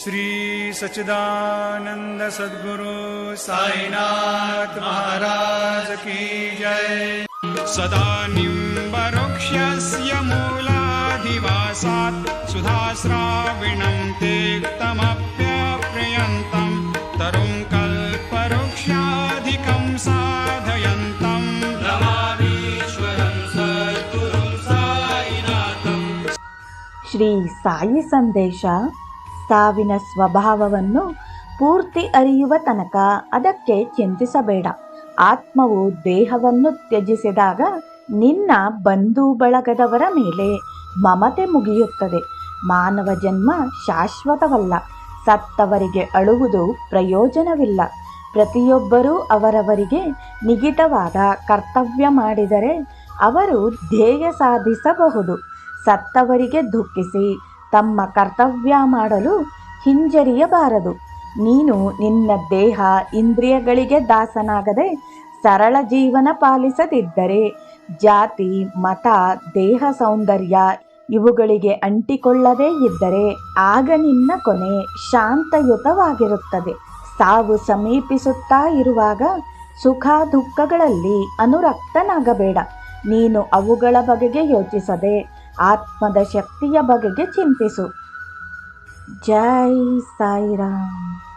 श्रीसच्चिदानन्द सद्गुरु महाराज की जय। सदा निम्बरुक्षस्य मूलाधिवासात् सुधा श्रविणम् ते तमप्यप्रयन्तम् साधयन्तम् श्री साई सन्देशा ಸಾವಿನ ಸ್ವಭಾವವನ್ನು ಪೂರ್ತಿ ಅರಿಯುವ ತನಕ ಅದಕ್ಕೆ ಚಿಂತಿಸಬೇಡ. ಆತ್ಮವು ದೇಹವನ್ನು ತ್ಯಜಿಸಿದಾಗ ನಿನ್ನ ಬಂಧು ಬಳಗದವರ ಮೇಲೆ ಮಮತೆ ಮುಗಿಯುತ್ತದೆ. ಮಾನವ ಜನ್ಮ ಶಾಶ್ವತವಲ್ಲ. ಸತ್ತವರಿಗೆ ಅಳುವುದು ಪ್ರಯೋಜನವಿಲ್ಲ. ಪ್ರತಿಯೊಬ್ಬರೂ ಅವರವರಿಗೆ ನಿಗಿತವಾದ ಕರ್ತವ್ಯ ಮಾಡಿದರೆ ಅವರು ಧ್ಯೇಯ ಸಾಧಿಸಬಹುದು. ಸತ್ತವರಿಗೆ ದುಃಖಿಸಿ ತಮ್ಮ ಕರ್ತವ್ಯ ಮಾಡಲು ಹಿಂಜರಿಯಬಾರದು. ನೀನು ನಿನ್ನ ದೇಹ ಇಂದ್ರಿಯಗಳಿಗೆ ದಾಸನಾಗದೆ ಸರಳ ಜೀವನ ಪಾಲಿಸದಿದ್ದರೆ ಜಾತಿ, ಮತ, ದೇಹ ಸೌಂದರ್ಯ ಇವುಗಳಿಗೆ ಅಂಟಿಕೊಳ್ಳದೇ ಇದ್ದರೆ ಆಗ ನಿನ್ನ ಕೊನೆ ಶಾಂತಯುತವಾಗಿರುತ್ತದೆ. ಸಾವು ಸಮೀಪಿಸುತ್ತಾ ಇರುವಾಗ ಸುಖ ದುಃಖಗಳಲ್ಲಿ ಅನುರಕ್ತನಾಗಬೇಡ. ನೀನು ಅವುಗಳ ಬಗೆಗೆ ಯೋಚಿಸದೆ ಆತ್ಮದ ಶಕ್ತಿಯ ಬಗೆಗೆ ಚಿಂತಿಸು. ಜೈ ಸಾಯಿರಾಮ್.